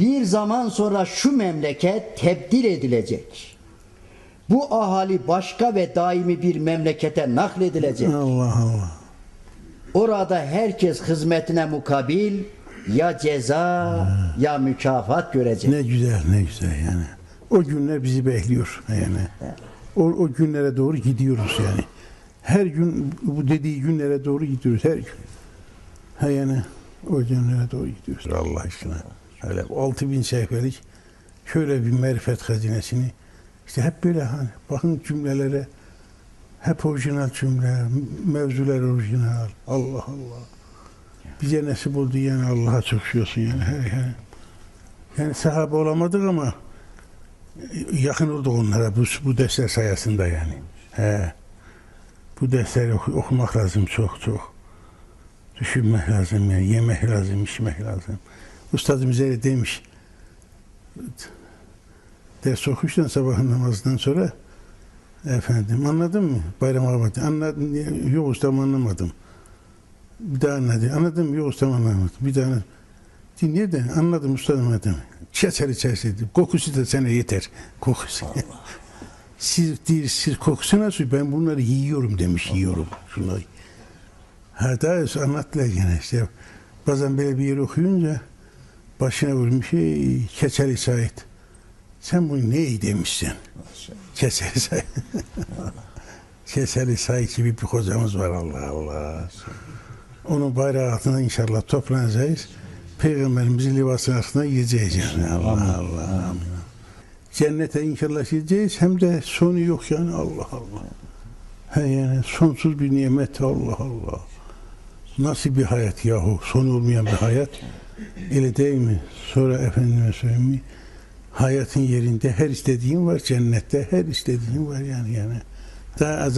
Bir zaman sonra şu memleket tebdil edilecek. Bu ahali başka ve daimi bir memlekete nakledilecek. Allah Allah. Orada herkes hizmetine mukabil ya ceza ya mükafat görecek. Ne güzel ne güzel yani. O günler bizi bekliyor yani. O, o günlere doğru gidiyoruz yani. Her gün bu dediği günlere doğru gidiyoruz her gün. Ha yani o günlere doğru gidiyoruz Allah aşkına. Öyle 6000 sayfalık şöyle bir marifet hazinesini işte hep böyle hani bakın cümlelere hep orijinal cümle, mevzular orijinal. Allah Allah. Bize nasip oldu yani Allah'a çok şükür olsun yani. Yani. Yani sahabe olamadık ama yakın olduk onlara bu, bu dersler sayesinde yani. He. Bu dersleri oku- okumak lazım çok çok. Düşünmek lazım yani. Yemek lazım, içmek lazım. Ustadımız öyle demiş. Ders okursan sabahın namazından sonra efendim anladın mı? Bayram Ahmet anladın. Yok ustam anlamadım. Bir daha anladı. Anladım yok ustam anlamadım. Bir daha anladım. Dinle de anladım ustadım anladım. Çeçer içerisinde. Kokusu da sana yeter. Kokusu. siz değil, siz kokusu nasıl? Ben bunları yiyorum demiş. Yiyorum. Şunları. Ha daha anlattılar gene işte. Bazen böyle bir yer okuyunca başına vurmuş Keçeli Said. Sen bunu ne iyi demişsin? Keçeli Said. Keçeli Said gibi bir hocamız var Allah Allah. Onun bayrağı altında inşallah toplanacağız. Peygamberimizin libasının altında yiyeceğiz yani. Allah Allah. Amin. Cennete inşallah gideceğiz. Hem de sonu yok yani Allah Allah. He yani sonsuz bir nimet Allah Allah. Nasıl bir hayat yahu? Sonu olmayan bir hayat. Öyle mi? Sonra efendime söyleyeyim? Hayatın yerinde her istediğin var cennette. Her istediğin var yani yani. Daha az